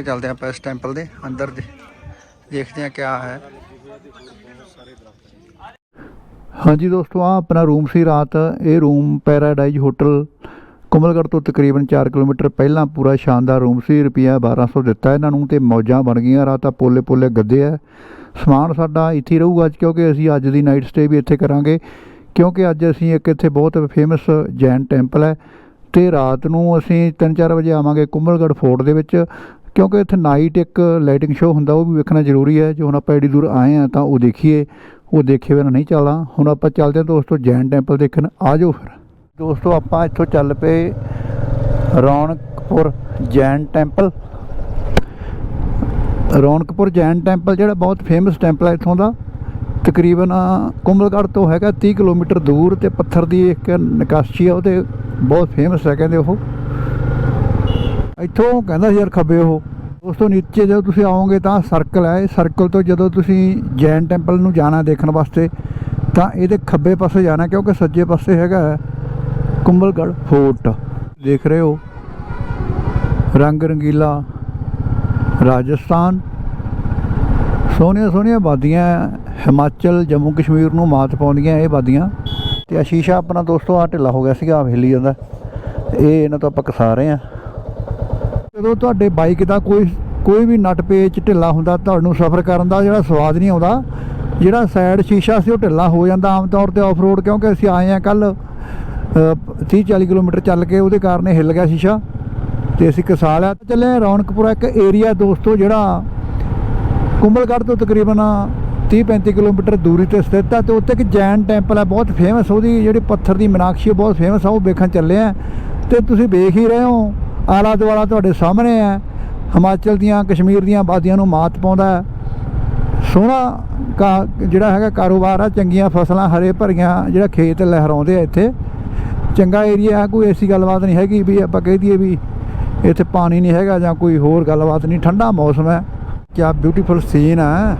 ਅੰਦਰ ਲੈ ਕੇ ਚੱਲਦੇ ਆਪਾਂ ਇਸ ਟੈਂਪਲ ਦੇ ਅੰਦਰ ਦੇਖਦੇ ਹਾਂ ਕਿਆ ਹੈ। ਹਾਂਜੀ ਦੋਸਤੋ ਆ ਆਪਣਾ ਰੂਮ ਸੀ ਰਾਤ। ਇਹ ਰੂਮ ਪੈਰਾਡਾਈਜ਼ ਹੋਟਲ ਕੁਮਲਗੜ੍ਹ ਤੋਂ ਤਕਰੀਬਨ 4 ਕਿਲੋਮੀਟਰ ਪਹਿਲਾਂ ਪੂਰਾ ਸ਼ਾਨਦਾਰ ਰੂਮ ਸੀ। ਰੁਪਿਆ 1200 ਦਿੱਤਾ ਇਹਨਾਂ ਨੂੰ ਤੇ ਮੌਜਾਂ ਬਣ ਗਈਆਂ। ਰਾਤਾਂ ਪੋਲੇ ਪੋਲੇ ਗੱਦੇ ਆ। ਸਮਾਨ ਸਾਡਾ ਇੱਥੇ ਰਹੂਗਾ ਅੱਜ, ਕਿਉਂਕਿ ਅਸੀਂ ਅੱਜ ਦੀ ਨਾਈਟ ਸਟੇ ਵੀ ਇੱਥੇ ਕਰਾਂਗੇ। ਕਿਉਂਕਿ ਅੱਜ ਅਸੀਂ ਇੱਕ ਇੱਥੇ ਬਹੁਤ ਫੇਮਸ ਜੈਨ ਟੈਂਪਲ ਹੈ ਤੇ ਰਾਤ ਨੂੰ ਅਸੀਂ 3-4 ਵਜੇ ਆਵਾਂਗੇ ਕੁੰਭਲਗੜ੍ਹ ਫੋਰਟ ਦੇ ਵਿੱਚ। ਕਿਉਂਕਿ ਇੱਥੇ ਨਾਈਟ ਇੱਕ ਲਾਈਟਿੰਗ ਸ਼ੋਅ ਹੁੰਦਾ, ਉਹ ਵੀ ਵੇਖਣਾ ਜ਼ਰੂਰੀ ਹੈ। ਜੇ ਹੁਣ ਆਪਾਂ ਐਡੀ ਦੂਰ ਆਏ ਆ ਤਾਂ ਉਹ ਦੇਖੀਏ, ਉਹ ਦੇਖੇ ਬਿਨਾਂ ਨਹੀਂ ਚੱਲਣਾ। ਹੁਣ ਆਪਾਂ ਚੱਲਦੇ ਹਾਂ ਦੋਸਤੋ ਜੈਨ ਟੈਂਪਲ ਦੇਖਣ, ਆ ਜਾਓ ਫਿਰ। ਦੋਸਤੋ ਆਪਾਂ ਇੱਥੋਂ ਚੱਲ ਪਏ ਰੌਣਕਪੁਰ ਜੈਨ ਟੈਂਪਲ ਰੌਣਕਪੁਰ ਜੈਨ ਟੈਂਪਲ ਜਿਹੜਾ ਬਹੁਤ ਫੇਮਸ ਟੈਂਪਲ ਹੈ ਇੱਥੋਂ ਦਾ, ਤਕਰੀਬਨ ਕੁੰਭਲਗੜ੍ਹ ਤੋਂ ਹੈਗਾ 30 ਕਿਲੋਮੀਟਰ ਦੂਰ ਤੇ ਪੱਥਰ ਦੀ ਇੱਕ ਨਿਕਾਸੀ ਆ ਉਹਦੇ ਬਹੁਤ ਫੇਮਸ ਹੈ ਕਹਿੰਦੇ ਉਹ। ਇੱਥੋਂ ਕਹਿੰਦਾ ਸੀ ਯਾਰ ਖੱਬੇ ਉਹ ਦੋਸਤੋ ਨੀਚੇ ਜਦੋਂ ਤੁਸੀਂ ਆਓਗੇ ਤਾਂ ਸਰਕਲ ਹੈ, ਇਹ ਸਰਕਲ ਤੋਂ ਜਦੋਂ ਤੁਸੀਂ ਜੈਨ ਟੈਂਪਲ ਨੂੰ ਜਾਣਾ ਦੇਖਣ ਵਾਸਤੇ, ਤਾਂ ਇਹਦੇ ਖੱਬੇ ਪਾਸੇ ਜਾਣਾ ਕਿਉਂਕਿ ਸੱਜੇ ਪਾਸੇ ਹੈਗਾ ਹੈ ਕੁੰਭਲਗੜ੍ਹ ਫੋਰਟ। ਦੇਖ ਰਹੇ ਹੋ? ਰੰਗ ਰੰਗੀਲਾ ਰਾਜਸਥਾਨ। ਸੋਹਣੀਆਂ ਸੋਹਣੀਆਂ ਵਾਦੀਆਂ ਹਿਮਾਚਲ, ਜੰਮੂ ਕਸ਼ਮੀਰ ਨੂੰ ਮਾਤ ਪਾਉਂਦੀਆਂ ਇਹ ਵਾਦੀਆਂ। ਤੇ ਆ ਸ਼ੀਸ਼ਾ ਆਪਣਾ ਦੋਸਤੋ ਆ ਢਿੱਲਾ ਹੋ ਗਿਆ ਸੀਗਾ, ਆਹ ਹਿੱਲੀ ਜਾਂਦਾ। ਇਹ ਇਹਨਾਂ ਤੋਂ ਆਪਾਂ ਕਸਾ ਰਹੇ ਆ ਜਦੋਂ ਤੁਹਾਡੇ ਬਾਈਕ ਦਾ ਕੋਈ ਕੋਈ ਵੀ ਨਟ ਪੇਚ ਢਿੱਲਾ ਹੁੰਦਾ, ਤੁਹਾਨੂੰ ਸਫ਼ਰ ਕਰਨ ਦਾ ਜਿਹੜਾ ਸਵਾਦ ਨਹੀਂ ਆਉਂਦਾ, ਜਿਹੜਾ ਸਾਈਡ ਸ਼ੀਸ਼ਾ ਸੀ ਉਹ ਢਿੱਲਾ ਹੋ ਜਾਂਦਾ ਆਮ ਤੌਰ ਤੇ ਆਫ ਰੋਡ ਕਿਉਂਕਿ ਅਸੀਂ ਆਏ ਆ ਕੱਲ 30 40 ਕਿਲੋਮੀਟਰ ਚੱਲ ਕੇ ਉਹਦੇ ਕਾਰਨ ਹਿੱਲ ਗਿਆ ਸ਼ੀਸ਼ਾ, ਤੇ ਅਸੀਂ ਕਸਾ ਲਿਆ ਚੱਲੇ ਹਾਂ ਰੌਣਕਪੁਰਾ, ਇੱਕ ਏਰੀਆ ਦੋਸਤੋ, ਜਿਹੜਾ ਕੁੰਬਲਗੜ੍ਹ ਤੋਂ ਤਕਰੀਬਨ 30 35 ਕਿਲੋਮੀਟਰ ਦੂਰੀ ਤੇ ਸਥਿਤ ਹੈ ਤੇ ਉੱਥੇ ਇੱਕ ਜੈਨ ਟੈਂਪਲ ਹੈ ਬਹੁਤ ਫੇਮਸ ਉਹਦੀ ਜਿਹੜੀ ਪੱਥਰ ਦੀ ਮਨਾਕਸ਼ੀ ਬਹੁਤ ਫੇਮਸ ਆ, ਉਹ ਵੇਖਣ ਚੱਲੇ ਆ ਤੇ ਤੁਸੀਂ ਵੇਖ ਹੀ ਰਹੇ ਹੋ ਆਲਾ ਦੁਆਲਾ ਤੁਹਾਡੇ ਸਾਹਮਣੇ ਹੈ। ਹਿਮਾਚਲ ਦੀਆਂ, ਕਸ਼ਮੀਰ ਦੀਆਂ ਵਾਦੀਆਂ ਨੂੰ ਮਾਤ ਪਾਉਂਦਾ ਹੈ। ਸੋਹਣਾ ਕਾ ਜਿਹੜਾ ਹੈਗਾ ਕਾਰੋਬਾਰ ਆ, ਚੰਗੀਆਂ ਫਸਲਾਂ, ਹਰੇ ਭਰੀਆਂ, ਜਿਹੜਾ ਖੇਤ ਲਹਿਰਾਉਂਦੇ ਆ ਇੱਥੇ। ਚੰਗਾ ਏਰੀਆ ਹੈ, ਕੋਈ ਐਸੀ ਗੱਲਬਾਤ ਨਹੀਂ ਹੈਗੀ ਵੀ ਆਪਾਂ ਕਹਿ ਦਈਏ ਵੀ ਇੱਥੇ ਪਾਣੀ ਨਹੀਂ ਹੈਗਾ ਜਾਂ ਕੋਈ ਹੋਰ ਗੱਲਬਾਤ ਨਹੀਂ, ਠੰਡਾ ਮੌਸਮ ਹੈ। ਕਿਆ ਬਿਊਟੀਫੁਲ ਸੀਨ ਹੈ।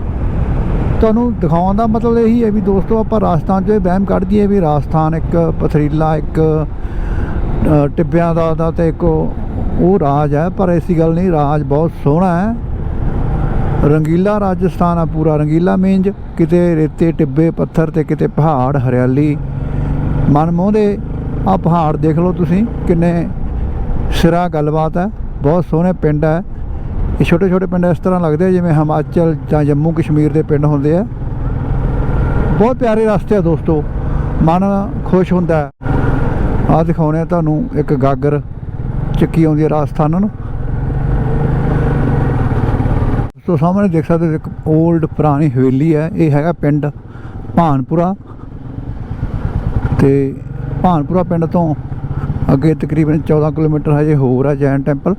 ਤੁਹਾਨੂੰ ਦਿਖਾਉਣ ਦਾ ਮਤਲਬ ਇਹੀ ਹੈ ਵੀ ਦੋਸਤੋ, ਆਪਾਂ ਰਾਜਸਥਾਨ 'ਚੋਂ ਇਹ ਵਹਿਮ ਕੱਢ ਦਈਏ ਵੀ ਰਾਜਸਥਾਨ ਇੱਕ ਪਥਰੀਲਾ, ਇੱਕ ਟਿੱਬਿਆਂ ਦਾ ਦਾ ਤੇ ਇੱਕ ਉਹ ਰਾਜ ਹੈ, ਪਰ ਐਸੀ ਗੱਲ ਨਹੀਂ, ਰਾਜ ਬਹੁਤ ਸੋਹਣਾ ਹੈ। ਰੰਗੀਲਾ ਰਾਜਸਥਾਨ ਆ ਪੂਰਾ, ਰੰਗੀਲਾ ਮੀਨਜ਼ ਕਿਤੇ ਰੇਤੇ ਟਿੱਬੇ, ਪੱਥਰ ਤੇ ਕਿਤੇ ਪਹਾੜ, ਹਰਿਆਲੀ। ਮਨ ਮੋਹਦੇ ਆ ਪਹਾੜ ਦੇਖ ਲਓ ਤੁਸੀਂ, ਕਿੰਨੇ ਸਿਰਾ ਗੱਲਬਾਤ ਹੈ, ਬਹੁਤ ਸੋਹਣੇ ਪਿੰਡ ਹੈ। ਇਹ ਛੋਟੇ ਛੋਟੇ ਪਿੰਡ ਇਸ ਤਰ੍ਹਾਂ ਲੱਗਦੇ ਆ, ਜਿਵੇਂ ਹਿਮਾਚਲ ਜਾਂ ਜੰਮੂ ਕਸ਼ਮੀਰ ਦੇ ਪਿੰਡ ਹੁੰਦੇ ਆ। ਬਹੁਤ ਪਿਆਰੇ ਰਸਤੇ ਆ ਦੋਸਤੋ, ਮਨ ਖੁਸ਼ ਹੁੰਦਾ ਹੈ। ਆ ਦਿਖਾਉਣੇ ਤੁਹਾਨੂੰ ਇੱਕ ਗਾਗਰ। ਚੱਕੀ ਆਉਂਦੀ ਹੈ ਰਾਜਸਥਾਨ ਨੂੰ। ਤੋਂ ਸਾਹਮਣੇ ਦੇਖ ਸਕਦੇ ਹੋ, ਇੱਕ 올ਡ ਪੁਰਾਣੀ ਹਵੇਲੀ ਹੈ, ਇਹ ਹੈਗਾ ਪਿੰਡ ਭਾਨਪੁਰਾ। ਤੇ ਭਾਨਪੁਰਾ ਪਿੰਡ ਤੋਂ ਅੱਗੇ ਤਕਰੀਬਨ 14 ਕਿਲੋਮੀਟਰ ਹਜੇ ਹੋਰ ਹੈ ਜੈਨ ਟੈਂਪਲ।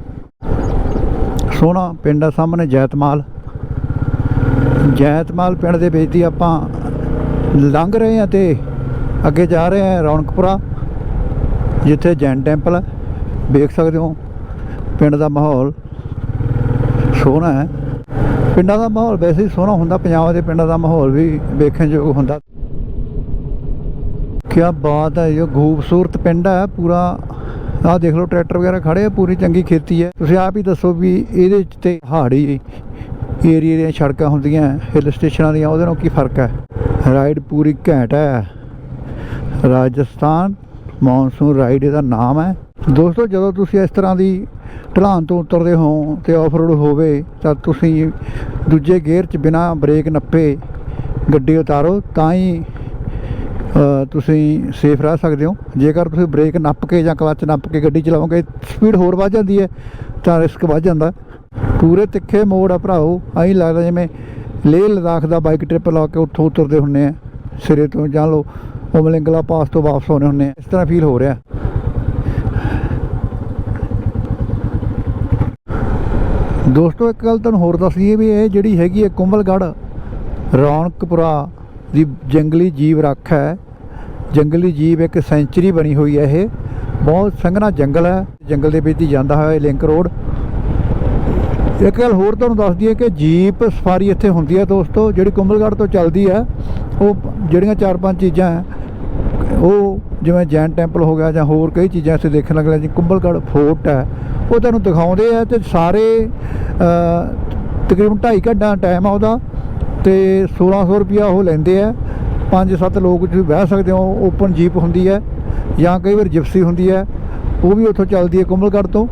ਸੋਹਣਾ ਪਿੰਡ ਆ ਸਾਹਮਣੇ ਜੈਤਮਾਲ। ਜੈਤਮਾਲ ਪਿੰਡ ਦੇ ਵਿੱਚ ਦੀ ਆਪਾਂ ਲੰਘ ਰਹੇ ਹਾਂ ਤੇ ਅੱਗੇ ਜਾ ਰਹੇ ਹਾਂ ਰੌਣਕਪੁਰਾ, ਜਿੱਥੇ ਜੈਨ ਟੈਂਪਲ ਹੈ। ਵੇਖ ਸਕਦੇ ਹੋ, ਪਿੰਡ ਦਾ ਮਾਹੌਲ ਸੋਹਣਾ ਹੈ। ਪਿੰਡਾਂ ਦਾ ਮਾਹੌਲ ਵੈਸੇ ਹੀ ਸੋਹਣਾ ਹੁੰਦਾ, ਪੰਜਾਬ ਦੇ ਪਿੰਡਾਂ ਦਾ ਮਾਹੌਲ ਵੀ ਵੇਖਣ ਯੋਗ ਹੁੰਦਾ। ਕੀ ਬਾਤ ਹੈ, ਇਹ ਖੂਬਸੂਰਤ ਪਿੰਡ ਹੈ, ਪੂਰਾ ਆਹ ਦੇਖ ਲਓ, ਟਰੈਕਟਰ ਵਗੈਰਾ ਖੜੇ ਆ, ਪੂਰੀ ਚੰਗੀ ਖੇਤੀ ਹੈ। ਤੁਸੀਂ ਆਪ ਹੀ ਦੱਸੋ ਵੀ ਇਹਦੇ 'ਚ ਤੇ ਪਹਾੜੀ ਏਰੀਏ ਦੀਆਂ ਸੜਕਾਂ ਹੁੰਦੀਆਂ, ਹਿੱਲ ਸਟੇਸ਼ਨਾਂ ਦੀਆਂ, ਉਹਦੇ ਨਾਲ ਕੀ ਫ਼ਰਕ ਹੈ? ਰਾਈਡ ਪੂਰੀ ਘੈਂਟ ਹੈ। ਰਾਜਸਥਾਨ ਮੌਨਸੂਨ ਰਾਈਡ ਇਹਦਾ ਨਾਮ ਹੈ। ਦੋਸਤੋ, ਜਦੋਂ ਤੁਸੀਂ ਇਸ ਤਰ੍ਹਾਂ ਦੀ ਢਲਾਨ ਤੋਂ ਉਤਰਦੇ ਹੋ ਤੇ ਆਫ ਰੋਡ ਹੋਵੇ, ਤਾਂ ਤੁਸੀਂ ਦੂਜੇ ਗੇਅਰ 'ਚ ਬਿਨਾ ਬ੍ਰੇਕ ਨੱਪੇ ਗੱਡੀ ਉਤਾਰੋ, ਤਾਂ ਹੀ ਤੁਸੀਂ ਸੇਫ ਰਹਿ ਸਕਦੇ ਹੋ। ਜੇਕਰ ਤੁਸੀਂ ਬ੍ਰੇਕ ਨੱਪ ਕੇ ਜਾਂ ਕਲੱਚ ਨੱਪ ਕੇ ਗੱਡੀ ਚਲਾਓਗੇ ਸਪੀਡ ਹੋਰ ਵੱਧ ਜਾਂਦੀ ਹੈ, ਤਾਂ ਰਿਸਕ ਵੱਧ ਜਾਂਦਾ। ਪੂਰੇ ਤਿੱਖੇ ਮੋੜ ਆ ਭਰਾਓ, ਐਂ ਲੱਗਦਾ ਜਿਵੇਂ ਲੇਹ ਲਦਾਖ ਦਾ ਬਾਈਕ ਟ੍ਰਿਪ ਲਾ ਕੇ ਉੱਥੋਂ ਉਤਰਦੇ ਹੁੰਨੇ ਆ, ਸਿਰੇ ਤੋਂ ਜਾਂ ਲੋ, ਉਮਲਿੰਗਲਾ ਪਾਸ ਤੋਂ ਵਾਪਸ ਆਉਣੇ ਹੁੰਨੇ ਆ। ਇਸ ਤਰ੍ਹਾਂ ਫੀਲ ਹੋ ਰਿਹਾ। ਦੋਸਤੋ, ਇੱਕ ਗੱਲ ਤੁਹਾਨੂੰ ਹੋਰ ਦੱਸ ਦਈਏ ਵੀ ਇਹ ਜਿਹੜੀ ਹੈਗੀ ਹੈ ਕੁੰਭਲਗੜ੍ਹ ਰੌਣਕਪੁਰਾ ਦੀ ਜੰਗਲੀ ਜੀਵ ਰੱਖ ਹੈ। ਜੰਗਲੀ ਜੀਵ ਇੱਕ ਸੈਂਚਰੀ ਬਣੀ ਹੋਈ ਹੈ ਇਹ। ਬਹੁਤ ਸੰਘਣਾ ਜੰਗਲ ਹੈ। ਜੰਗਲ ਦੇ ਵਿੱਚ ਹੀ ਜਾਂਦਾ ਹੋਇਆ ਇਹ ਲਿੰਕ ਰੋਡ। ਇੱਕ ਗੱਲ ਹੋਰ ਤੁਹਾਨੂੰ ਦੱਸ ਦਈਏ ਕਿ ਜੀਪ ਸਫਾਰੀ ਇੱਥੇ ਹੁੰਦੀ ਹੈ ਦੋਸਤੋ, ਜਿਹੜੀ ਕੁੰਭਲਗੜ੍ਹ ਤੋਂ ਚੱਲਦੀ ਹੈ, ਉਹ ਜਿਹੜੀਆਂ ਚਾਰ ਪੰਜ ਚੀਜ਼ਾਂ ਹੈ, ਉਹ ਜਿਵੇਂ ਜੈਨ ਟੈਂਪਲ ਹੋ ਗਿਆ ਜਾਂ ਹੋਰ ਕਈ ਚੀਜ਼ਾਂ ਇੱਥੇ ਦੇਖਣ ਲੱਗ ਲਿਆ ਜੀ ਕੁੰਭਲਗੜ੍ਹ ਫੋਰਟ ਹੈ। ਉਹ ਤੁਹਾਨੂੰ ਦਿਖਾਉਂਦੇ ਆ ਤੇ ਸਾਰੇ ਅ, ਤਕਰੀਬਨ 2.5 ਘੰਟਾ ਟਾਈਮ ਆ ਉਹਦਾ ਤੇ 1600 ਰੁਪਿਆ ਉਹ ਲੈਂਦੇ ਆ। ਪੰਜ ਸੱਤ ਲੋਕ ਤੁਸੀਂ ਬਹਿ ਸਕਦੇ ਹੋ ਓਪਨ ਜੀਪ ਹੁੰਦੀ ਹੈ ਜਾਂ ਕਈ ਵਾਰ ਜਿਪਸੀ ਹੁੰਦੀ ਹੈ। ਉਹ ਵੀ ਉੱਥੋਂ ਚੱਲਦੀ ਹੈ ਕੁੰਭਲਗੜ੍ਹ ਤੋਂ।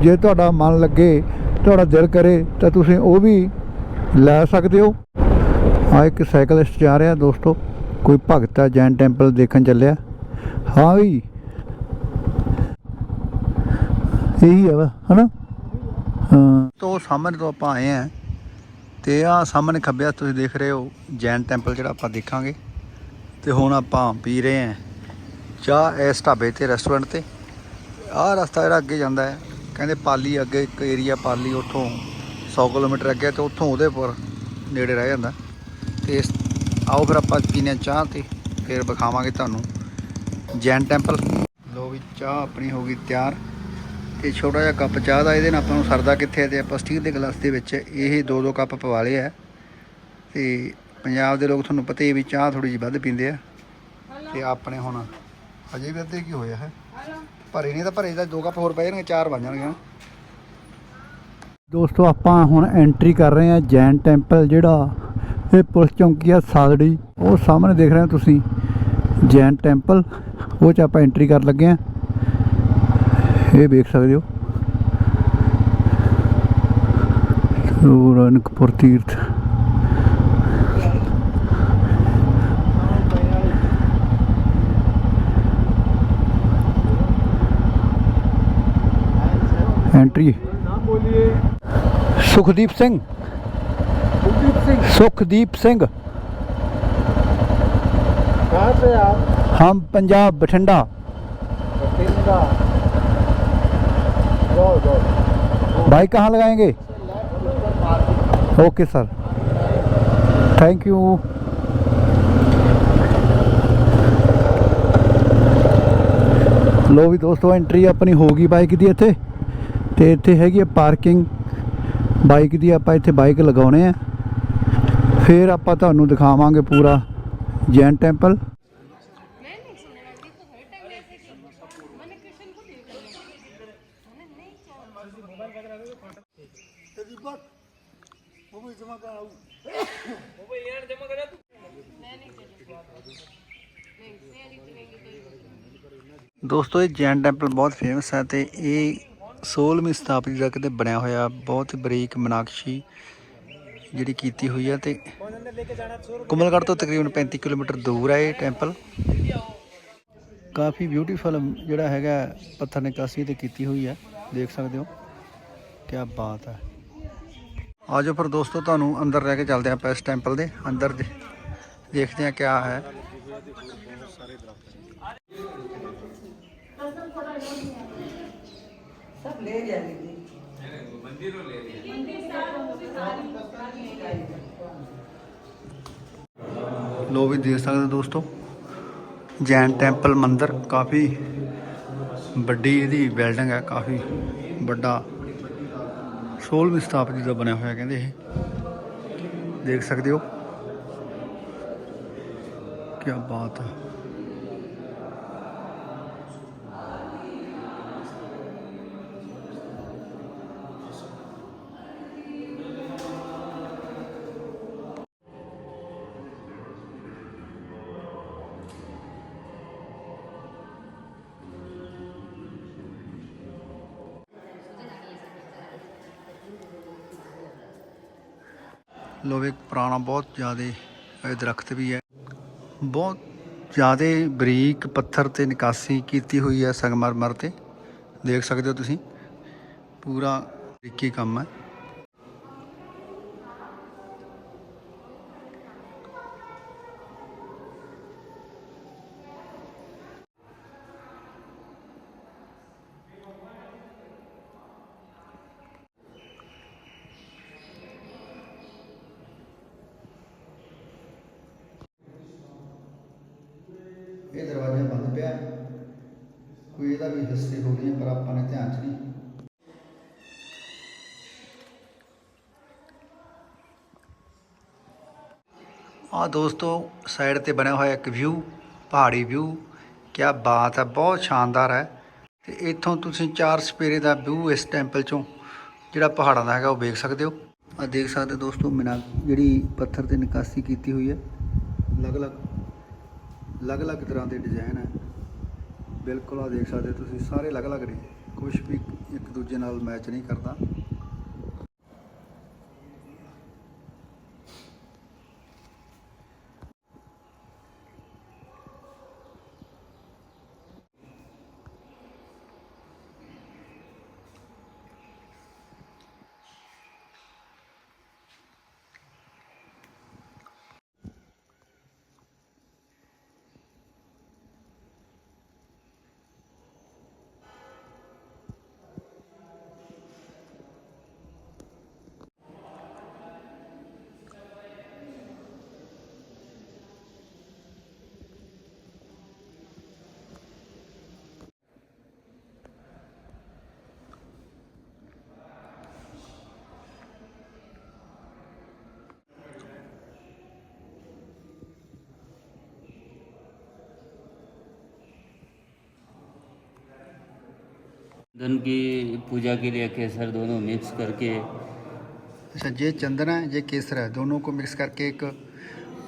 ਜੇ ਤੁਹਾਡਾ ਮਨ ਲੱਗੇ ਤੁਹਾਡਾ ਦਿਲ ਕਰੇ ਤਾਂ ਤੁਸੀਂ ਉਹ ਵੀ ਲੈ ਸਕਦੇ ਹੋ। ਆ ਇੱਕ ਸਾਈਕਲਿਸਟ ਜਾ ਰਿਹਾ ਦੋਸਤੋ ਕੋਈ ਭਗਤ ਹੈ ਜੈਨ ਟੈਂਪਲ ਦੇਖਣ ਚੱਲਿਆ। ਹਾਂ ਵੀ ਇਹੀ ਹੈ ਵਾ, ਹਨਾ? ਹਾਂ। ਤੋਂ ਸਾਹਮਣੇ ਤੋਂ ਆਪਾਂ ਆਏ ਆ ਤੇ ਆ ਸਾਹਮਣੇ ਖੱਬਿਆ ਤੁਸੀਂ ਦੇਖ ਰਹੇ ਹੋ, ਜੈਨ ਟੈਂਪਲ ਜਿਹੜਾ ਆਪਾਂ ਦੇਖਾਂਗੇ। ਤੇ ਹੁਣ ਆਪਾਂ ਪੀ ਰਹੇ ਆ ਚਾਹ ਇਸ ਢਾਬੇ ਤੇ ਰੈਸਟੋਰੈਂਟ ਤੇ। ਆਹ ਰਸਤਾ ਜਿਹੜਾ ਅੱਗੇ ਜਾਂਦਾ ਹੈ, ਕਹਿੰਦੇ ਪਾਲੀ ਅੱਗੇ ਇੱਕ ਏਰੀਆ ਪਾਲੀ, ਉੱਥੋਂ 100 ਕਿਲੋਮੀਟਰ ਅੱਗੇ ਤੇ ਉੱਥੋਂ ਉਹਦੇ ਨੇੜੇ ਰਹਿ ਜਾਂਦਾ। ਤੇ ਇਸ ਆਓ ਫਿਰ ਆਪਾਂ ਪੀਨੇ ਚਾਹ ਤੇ, ਫਿਰ ਵਿਖਾਵਾਂਗੇ ਤੁਹਾਨੂੰ। ਜੈਨ ਟੈਂਪਲ। ਲੋ ਵੀ ਚਾਹ ਆਪਣੀ ਹੋ ਗਈ ਤਿਆਰ। ਤੇ ਛੋਟਾ ਜਿਹਾ ਕੱਪ ਚਾਹ ਦਾ ਇਹਦੇ ਨਾਲ ਆਪਾਂ ਨੂੰ ਸਰਦਾ ਕਿੱਥੇ ਹੈ ਤੇ ਆਪਾਂ ਸਟੀਲ ਦੇ ਗਲਾਸ ਦੇ ਵਿੱਚ ਇਹ ਦੋ ਦੋ ਕੱਪ ਪਵਾ ਲਏ ਆ। ਤੇ ਪੰਜਾਬ ਦੇ ਲੋਕ ਤੁਹਾਨੂੰ ਪਤਾ ਹੀ ਵੀ ਚਾਹ ਥੋੜੀ ਜਿਹੀ ਵੱਧ ਪੀਂਦੇ ਆ। ਤੇ ਆਪਣੇ ਹੁਣ ਅਜੇ ਵੀ ਅੱਧੇ ਕੀ ਹੋਇਆ ਹੈ? ਭਰੇ ਨਹੀਂ ਤਾਂ ਭਰੇ ਦਾ ਦੋ ਕੱਪ ਹੋਰ ਪੈ ਜਾਣਗੇ, ਚਾਰ ਬਣ ਜਾਣਗੇ ਦੋਸਤੋ, ਆਪਾਂ ਹੁਣ ਐਂਟਰੀ ਕਰ ਰਹੇ ਹਾਂ ਜੈਨ ਟੈਂਪਲ ਜਿਹੜਾ ਇਹ ਪੁਲਿਸ ਚੌਂਕੀ ਆ ਸਾਦੜੀ ਉਹ ਸਾਹਮਣੇ ਦੇਖ ਰਹੇ ਹੋ ਤੁਸੀਂ। ਜੈਨ ਟੈਂਪਲ ਉਹ ਚ ਆਪਾਂ ਐਂਟਰੀ ਕਰਨ ਲੱਗੇ ਆ ਇਹ ਵੇਖ ਸਕਦੇ ਹੋ। ਰੋਨਕਪੁਰ ਤੀਰਥ। ਐਂਟਰੀ ਸੁਖਦੀਪ ਸਿੰਘ। ਸੁਖਦੀਪ ਸਿੰਘ। ਸੁਖਦੀਪ ਸਿੰਘ। कहाँ से आप हम पंजाब बठिंडा बठिंडा जाओ जाओ भाई कहाँ लगाएंगे ओके सर थैंक यू ਲੋ ਵੀ ਦੋਸਤੋ ਐਂਟਰੀ ਆਪਣੀ ਹੋ ਗਈ ਬਾਈਕ ਦੀ ਇੱਥੇ ਤੇ ਇੱਥੇ ਹੈਗੀ ਆ ਪਾਰਕਿੰਗ ਬਾਈਕ ਦੀ ਆਪਾਂ ਇੱਥੇ ਬਾਈਕ ਲਗਾਉਣੇ ਆ ਫਿਰ ਆਪਾਂ ਤੁਹਾਨੂੰ ਦਿਖਾਵਾਂਗੇ ਪੂਰਾ ਜੈਨ ਟੈਂਪਲ मैं नहीं सुनने वाली तो हर टाइम ऐसे कि मैंने क्वेश्चन को देख लिया मैंने नहीं चाहा मैं नहीं चली नहीं मैं जितने की तो ਦੋਸਤੋ ਇਹ ਜੈਨ ਟੈਂਪਲ ਬਹੁਤ ਫੇਮਸ ਹੈ ਤੇ ਇਹ 16ਵੀਂ ਸਤਾਬਦੀ ਦਾ ਕਿਤੇ ਬਣਿਆ ਹੋਇਆ ਬਹੁਤ ਹੀ ਬਰੀਕ ਮਨਾਕਸ਼ੀ ਜਿਹੜੀ ਕੀਤੀ ਹੋਈ ਹੈ ਤੇ ਕੁਮਲਗੜ੍ਹ ਤੋਂ ਤਕਰੀਬਨ 35 ਕਿਲੋਮੀਟਰ ਦੂਰ ਹੈ ਇਹ ਟੈਂਪਲ। ਕਾਫੀ ਬਿਊਟੀਫੁਲ ਜਿਹੜਾ ਹੈਗਾ ਪੱਥਰ ਨਿਕਾਸੀ ਤੇ ਕੀਤੀ ਹੋਈ ਹੈ ਦੇਖ ਸਕਦੇ ਹੋ। ਕੀ ਬਾਤ ਹੈ ਆਜੋ ਫਿਰ ਦੋਸਤੋ, ਤੁਹਾਨੂੰ ਅੰਦਰ ਰਹਿ ਕੇ ਚੱਲਦੇ ਆਪਾਂ ਇਸ ਟੈਂਪਲ ਦੇ। ਅੰਦਰ ਦੇਖਦੇ ਹਾਂ ਕਿਆ ਹੈ। ਲੋ ਵੀ ਦੇਖ ਸਕਦੇ ਹੋ ਦੋਸਤੋ, ਜੈਨ ਟੈਂਪਲ ਮੰਦਿਰ ਕਾਫੀ ਵੱਡੀ ਇਹਦੀ ਬਿਲਡਿੰਗ ਹੈ, ਕਾਫੀ ਵੱਡਾ 16ਵੀਂ ਸਤਾਬਦੀ ਦਾ ਬਣਿਆ ਹੋਇਆ ਕਹਿੰਦੇ ਇਹ। ਦੇਖ ਸਕਦੇ ਹੋ। ਕੀ ਬਾਤ ਹੈ। ਲੋਵੇ ਪੁਰਾਣਾ ਬਹੁਤ ਜ਼ਿਆਦਾ ਇਹ ਦਰਖਤ ਵੀ ਹੈ। ਬਹੁਤ ਜ਼ਿਆਦਾ ਬਰੀਕ ਪੱਥਰ ਤੇ ਨਿਕਾਸੀ ਕੀਤੀ ਹੋਈ ਹੈ ਸੰਗਮਰਮਰ ਤੇ। ਦੇਖ ਸਕਦੇ ਹੋ ਤੁਸੀਂ। ਪੂਰਾ ਬਰੀਕੀ ਕੰਮ ਹੈ। ਕੋਈ ਇਹਦਾ ਵੀ ਹਿੱਸੇ ਹੋ ਹੈ ਪਰ ਆਪਾਂ ਨੇ ਧਿਆਨ ਚ ਨਹੀਂ। ਆ ਦੋਸਤੋ ਸਾਈਡ ਤੇ ਬਣਿਆ ਹੋਇਆ ਇੱਕ ਵਿਊ ਪਹਾੜੀ ਵਿਊ ਕੀ ਬਾਤ ਹੈ, ਬਹੁਤ ਸ਼ਾਨਦਾਰ ਹੈ। ਤੇ ਇੱਥੋਂ ਤੁਸੀਂ ਚਾਰ ਸਪੇਰੇ ਦਾ ਵਿਊ ਇਸ ਟੈਂਪਲ ਚੋਂ, ਜਿਹੜਾ ਪਹਾੜਾਂ ਦਾ ਹੈਗਾ, ਉਹ ਵੇਖ ਸਕਦੇ ਹੋ। ਆ ਦੇਖ ਸਕਦੇ ਹੋ ਦੋਸਤੋ, ਮਿਨਾ ਜਿਹੜੀ ਪੱਥਰ ਤੇ ਨਿਕਾਸੀ ਕੀਤੀ ਹੋਈ ਹੈ। ਅਲੱਗ-ਅਲੱਗ ਅਲੱਗ-ਅਲੱਗ ਤਰ੍ਹਾਂ ਦੇ ਡਿਜ਼ਾਈਨ ਹੈ। ਬਿਲਕੁਲ ਆ ਦੇਖ ਸਕਦੇ ਹੋ ਤੁਸੀਂ, ਸਾਰੇ ਅਲੱਗ-ਅਲੱਗ ਨੇ। ਕੁਝ ਵੀ ਇੱਕ ਦੂਜੇ ਨਾਲ ਮੈਚ ਨਹੀਂ ਕਰਦਾ। धन की पूजा के लिए केसर दोनों मिक्स करके अच्छा ये चंदन है ये केसर है दोनों को मिक्स करके एक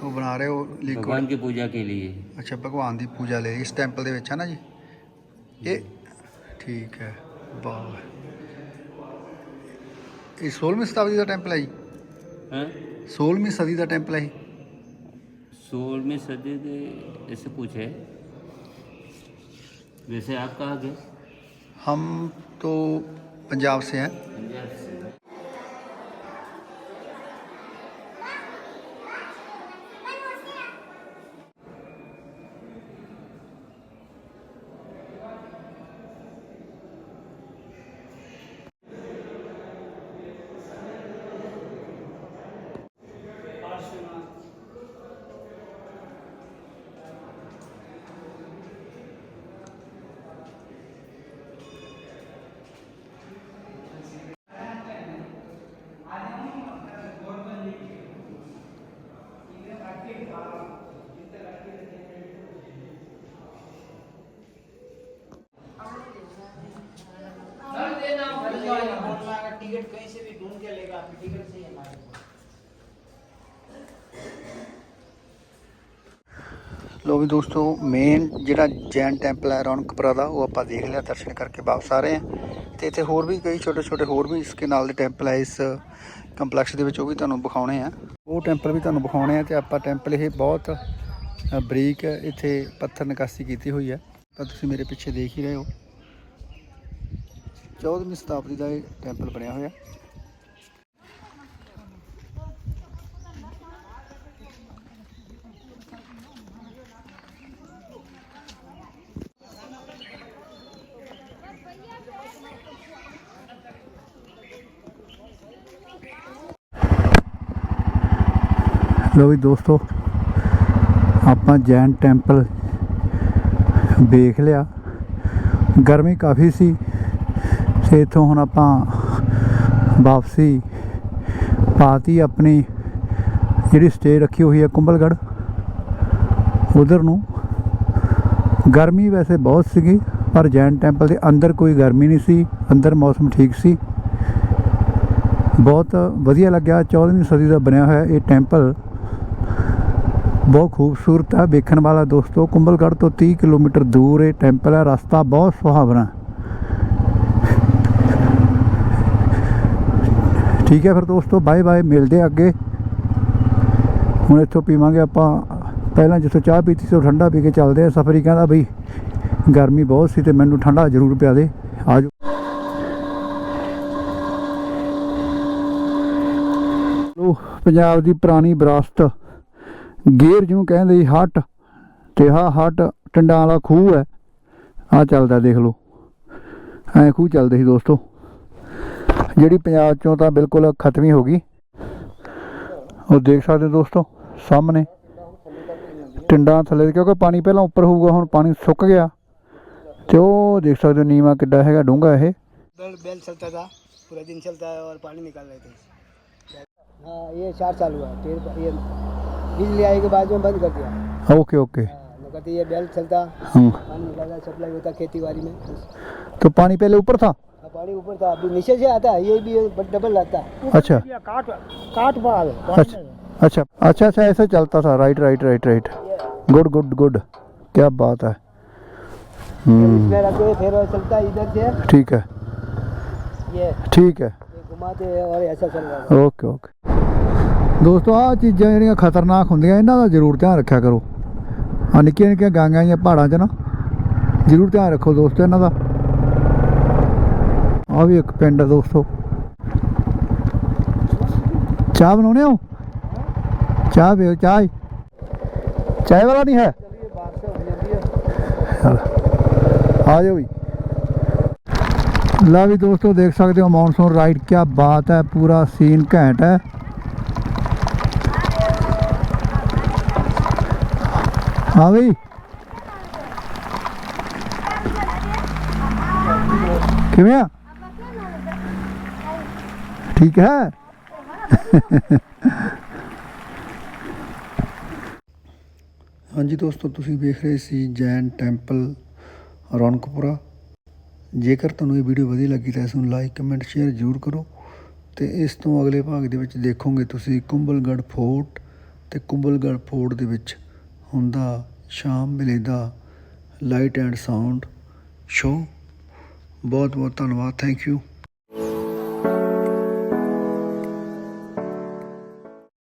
ਉਹ ਬਣਾ ਰਹੇ ਹੋ भगवान ਲਿਕੁਇਡ की पूजा के लिए ਅੱਛਾ ਭਗਵਾਨ ਦੀ ਪੂਜਾ ਲਈ ਇਸ ਟੈਂਪਲ ਦੇ ਵਿੱਚ ਹੈ ਨਾ ਜੀ ਇਹ ਠੀਕ ਹੈ ਵਾਹ ਇਹ 16ਵੀਂ ਸ਼ਤਾਬਦੀ ਦਾ ਟੈਂਪਲ ਹੈ ਜੀ हैं 16ਵੀਂ ਸਦੀ ਦਾ ਟੈਂਪਲ ਹੈ ਇਹ? सोलहवीं सदी के ऐसे कुछ है वैसे आप कहाँ गए हम तो पंजाब से हैं ਲੋ ਵੀ ਦੋਸਤੋ ਮੇਨ ਜਿਹੜਾ ਜੈਨ ਟੈਂਪਲ ਹੈ ਰੌਣਕਪੁਰਾ ਦਾ, ਉਹ ਆਪਾਂ ਦੇਖ ਲਿਆ, ਦਰਸ਼ਨ ਕਰਕੇ ਵਾਪਸ ਆ ਰਹੇ ਹਾਂ। ਤੇ ਇੱਥੇ ਹੋਰ ਵੀ ਕਈ ਛੋਟੇ ਛੋਟੇ ਹੋਰ ਵੀ ਇਸ ਕੇ ਨਾਲ ਦੇ ਟੈਂਪਲ ਹੈ, ਇਸ ਕੰਪਲੈਕਸ ਦੇ ਵਿੱਚ, ਉਹ ਵੀ ਤੁਹਾਨੂੰ ਵਿਖਾਉਣੇ ਆ। ਉਹ ਟੈਂਪਲ ਵੀ ਤੁਹਾਨੂੰ ਵਿਖਾਉਣੇ ਆ ਤੇ ਆਪਾਂ ਟੈਂਪਲ ਇਹ ਬਹੁਤ ਬਰੀਕ ਇੱਥੇ ਪੱਥਰ ਨਿਕਾਸੀ ਕੀਤੀ ਹੋਈ ਹੈ। ਤਾਂ ਤੁਸੀਂ ਮੇਰੇ ਪਿੱਛੇ ਦੇਖ ਹੀ ਰਹੇ ਹੋ। 14ਵੀਂ ਸ਼ਤਾਬਦੀ ਦਾ ਇਹ ਟੈਂਪਲ ਬਣਿਆ ਹੋਇਆ। ਲੋ ਵੀ ਦੋਸਤੋ, ਆਪਾਂ ਜੈਨ ਟੈਂਪਲ ਵੇਖ ਲਿਆ। ਗਰਮੀ ਕਾਫੀ ਸੀ, ਤੇ ਇੱਥੋਂ ਹੁਣ ਆਪਾਂ ਵਾਪਸੀ ਪਾਤੀ ਆਪਣੀ ਜਿਹੜੀ ਸਟੇ ਰੱਖੀ ਹੋਈ ਹੈ ਕੁੰਭਲਗੜ੍ਹ ਉਧਰ ਨੂੰ ਗਰਮੀ ਵੈਸੇ ਬਹੁਤ ਸੀਗੀ, ਪਰ ਜੈਨ ਟੈਂਪਲ ਦੇ ਅੰਦਰ ਕੋਈ ਗਰਮੀ ਨਹੀਂ ਸੀ, ਅੰਦਰ ਮੌਸਮ ਠੀਕ ਸੀ। ਬਹੁਤ ਵਧੀਆ ਲੱਗਿਆ 14ਵੀਂ ਸਦੀ ਦਾ ਬਣਿਆ ਹੋਇਆ ਇਹ ਟੈਂਪਲ। ਬਹੁਤ ਖੂਬਸੂਰਤ ਹੈ। ਵੇਖਣ ਵਾਲਾ ਦੋਸਤੋ ਕੁੰਭਲਗੜ੍ਹ ਤੋਂ 30 ਕਿਲੋਮੀਟਰ ਦੂਰ ਇਹ ਟੈਂਪਲ ਹੈ। ਰਸਤਾ ਬਹੁਤ ਸੁਹਾਵਣਾ ਠੀਕ ਹੈ ਫਿਰ ਦੋਸਤੋ, ਬਾਏ ਬਾਏ, ਮਿਲਦੇ ਆ ਅੱਗੇ। ਹੁਣ ਇੱਥੋਂ ਪੀਵਾਂਗੇ ਆਪਾਂ, ਪਹਿਲਾਂ ਜਿੱਥੋਂ ਚਾਹ ਪੀਤੀ ਸੀ ਉਹ ਠੰਡਾ ਪੀ ਕੇ ਚੱਲਦੇ ਆ ਸਫਰੀ ਕਹਿੰਦਾ ਬਈ, ਗਰਮੀ ਬਹੁਤ ਸੀ ਤੇ ਮੈਨੂੰ ਠੰਡਾ ਜ਼ਰੂਰ ਪਿਆ ਦੇ। ਆਜੋ। ਲੋ ਪੰਜਾਬ ਦੀ ਪੁਰਾਣੀ ਵਿਰਾਸਤ। ਗੇਰ ਜਿਹਨੂੰ ਕਹਿੰਦੇ ਸੀ ਹੱਟ ਤੇ ਆਹ ਹੱਟ ਟੰਡਾਂ ਵਾਲਾ ਖੂਹ ਹੈ ਆ ਚੱਲਦਾ ਦੇਖ ਲਓ ਐ ਖੂਹ ਚੱਲਦੇ ਸੀ ਦੋਸਤੋ ਜਿਹੜੀ ਪੰਜਾਬ ਚੋਂ ਤਾਂ ਬਿਲਕੁਲ ਖਤਮ ਹੀ ਹੋ ਗਈ ਉਹ ਦੇਖ ਸਕਦੇ ਹੋ ਦੋਸਤੋ ਸਾਹਮਣੇ ਟਿੰਡਾਂ ਥੱਲੇ ਕਿਉਂਕਿ ਪਾਣੀ ਪਹਿਲਾਂ ਉੱਪਰ ਹੋਊਗਾ ਹੁਣ ਪਾਣੀ ਸੁੱਕ ਗਿਆ ਤੇ ਉਹ ਦੇਖ ਸਕਦੇ ਹੋ ਨੀਵਾ ਕਿੱਡਾ ਹੈਗਾ ਡੂੰਘਾ ਇਹ बेल बेल चलता था पूरा दिन चलता है और पानी निकाल रहे थे हाँ ये चार साल हुआ फिर ये बिजली आई के बाद में बंद कर दिया। Okay okay. हाँ, कहते ये बेल चलता। हाँ। पानी निकालता सप्लाई होता खेती बाड़ी में। तो पानी पहले ऊपर था? हाँ, पानी ऊपर था। अभी नीचे से आता है ये भी डबल आता है। अच्छा। काट काट बाल अच्छा अच्छा अच्छा अच्छा ऐसा चलता था। Right right right right good good good क्या बात है। फिर हम्म। चलता इधर से। ठीक है। ये। ठीक है। घुमाते और ऐसा चल रहा है। Okay okay. ਦੋਸਤੋ ਆਹ ਚੀਜ਼ਾਂ ਜਿਹੜੀਆਂ ਖਤਰਨਾਕ ਹੁੰਦੀਆਂ ਇਹਨਾਂ ਦਾ ਜ਼ਰੂਰ ਧਿਆਨ ਰੱਖਿਆ ਕਰੋ ਆ ਨਿੱਕੀਆਂ ਨਿੱਕੀਆਂ ਗਾਂਗਾਂ ਜਾਂ ਪਹਾੜਾਂ 'ਚ ਨਾ ਜ਼ਰੂਰ ਧਿਆਨ ਰੱਖੋ ਦੋਸਤੋ ਇਹਨਾਂ ਦਾ ਆ ਵੀ ਇੱਕ ਪਿੰਡ ਹੈ ਦੋਸਤੋ ਚਾਹ ਬਣਾਉਣੇ ਹੋ ਚਾਹ ਪੀਓ ਚਾਹ ਹੀ। ਚਾਹ ਵਾਲਾ ਨਹੀਂ ਹੈ चलिए बाहर से हो जाती है ਚਲ ਆ ਜਾਓ ਵੀ ਲਾ ਵੀ ਦੋਸਤੋ ਦੇਖ ਸਕਦੇ ਹੋ ਮੌਨਸੂਨ ਰਾਈਡ ਕੀ ਬਾਤ ਹੈ ਪੂਰਾ ਸੀਨ ਘੈਂਟ ਹੈ ਹਾਂ ਵੀ ਕਿਵੇਂ ਆ? ਠੀਕ ਹੈ। ਹਾਂਜੀ ਦੋਸਤੋ, ਤੁਸੀਂ ਵੇਖ ਰਹੇ ਸੀ ਜੈਨ ਟੈਂਪਲ, ਰੌਣਕਪੁਰਾ। ਜੇਕਰ ਤੁਹਾਨੂੰ ਇਹ ਵੀਡੀਓ ਵਧੀਆ ਲੱਗੀ ਤਾਂ ਇਸ ਨੂੰ ਲਾਈਕ, ਕਮੈਂਟ, ਸ਼ੇਅਰ ਜ਼ਰੂਰ ਕਰੋ ਤੇ ਇਸ ਤੋਂ ਅਗਲੇ ਭਾਗ ਦੇ ਵਿੱਚ ਦੇਖੋਗੇ ਤੁਸੀਂ ਕੁੰਬਲਗੜ੍ਹ ਫੋਰਟ ਤੇ ਕੁੰਬਲਗੜ੍ਹ ਫੋਰਟ ਦੇ ਵਿੱਚ ਹੁੰਦਾ ਸ਼ਾਮ ਵੇਲੇ ਦਾ ਲਾਈਟ ਐਂਡ ਸਾਊਂਡ ਸ਼ੋ ਬਹੁਤ ਬਹੁਤ ਧੰਨਵਾਦ ਥੈਂਕ ਯੂ